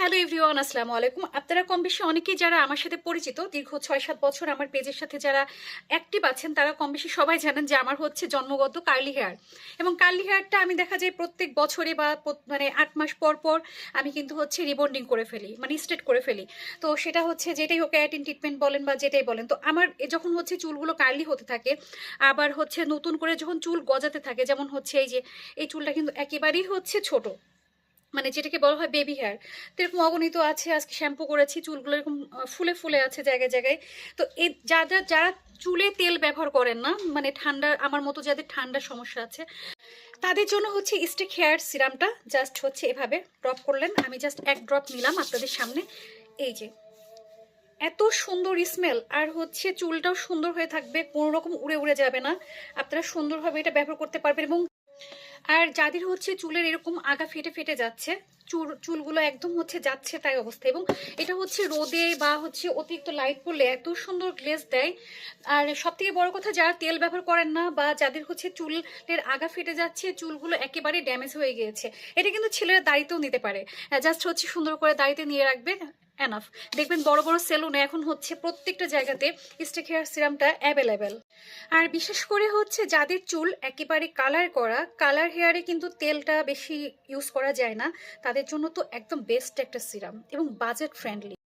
Hello everyone, আসসালামু আলাইকুম। আপনারা কম বেশি অনেকেই যারা আমার সাথে পরিচিত, দীর্ঘ ছয় সাত বছর আমার পেজের সাথে যারা অ্যাক্টিভ আছেন, তারা কম বেশি সবাই জানেন যে আমার হচ্ছে জন্মগত কার্লি হেয়ার এবং কার্লি হেয়ারটা আমি দেখা যায় প্রত্যেক বছরে বা মানে আট মাস পর পর আমি কিন্তু হচ্ছে রিবন্ডিং করে ফেলি মানে স্ট্রেট করে ফেলি। তো সেটা হচ্ছে যেটাই হোক ক্যারাটিন ট্রিটমেন্ট বলেন বা যেটাই বলেন, তো আমার যখন হচ্ছে চুলগুলো কার্লি হতে থাকে, আবার হচ্ছে নতুন করে যখন চুল গজাতে থাকে, যেমন হচ্ছে এই যে, এই চুলটা কিন্তু একেবারেই হচ্ছে ছোট। মানে যেটাকে বলা হয় বেবি হেয়ার তো এরকম অগণিত আছে, আজকে শ্যাম্পু করেছি, চুলগুলো এরকম ফুলে ফুলে আছে জায়গায় জায়গায়। তো এই যারা যারা চুলে তেল ব্যবহার করেন না মানে ঠান্ডার আমার মতো যাদের ঠান্ডার সমস্যা আছে, তাদের জন্য হচ্ছে স্টিক হেয়ার সিরামটা জাস্ট হচ্ছে এভাবে ড্রপ করলেন। আমি জাস্ট এক ড্রপ নিলাম আপনাদের সামনে। এই যে, এত সুন্দর স্মেল আর হচ্ছে চুলটাও সুন্দর হয়ে থাকবে, কোনো রকম উড়ে উড়ে যাবে না। আপনারা সুন্দরভাবে এটা ব্যবহার করতে পারবেন এবং আর যাদের হচ্ছে চুলের এরকম আগা ফেটে ফেটে যাচ্ছে, চুল, চুলগুলো একদম হচ্ছে যাচ্ছে তাই অবস্থা। এবং এটা হচ্ছে রোদে বা হচ্ছে অতিরিক্ত লাইট পড়লে এত সুন্দর গ্লেজ দেয়। আর সব থেকে বড় কথা, যারা তেল ব্যবহার করেন না বা যাদের হচ্ছে চুলের আগা ফেটে যাচ্ছে, চুলগুলো একেবারে ড্যামেজ হয়ে গিয়েছে। এটা কিন্তু ছেলেরা দাড়িতেও নিতে পারে। জাস্ট হচ্ছে সুন্দর করে দাড়িতে নিয়ে রাখবে। এনাফ দেখবেন বড় বড় সেলুনে এখন হচ্ছে প্রত্যেকটা জায়গাতে স্টেক হেয়ার সিরামটা অ্যাভেলেবেল আর বিশেষ করে হচ্ছে যাদের চুল একেবারে কালার করা কালার হেয়ারে কিন্তু তেলটা বেশি ইউজ করা যায় না, তাদের জন্য তো একদম বেস্ট একটা সিরাম এবং বাজেট ফ্রেন্ডলি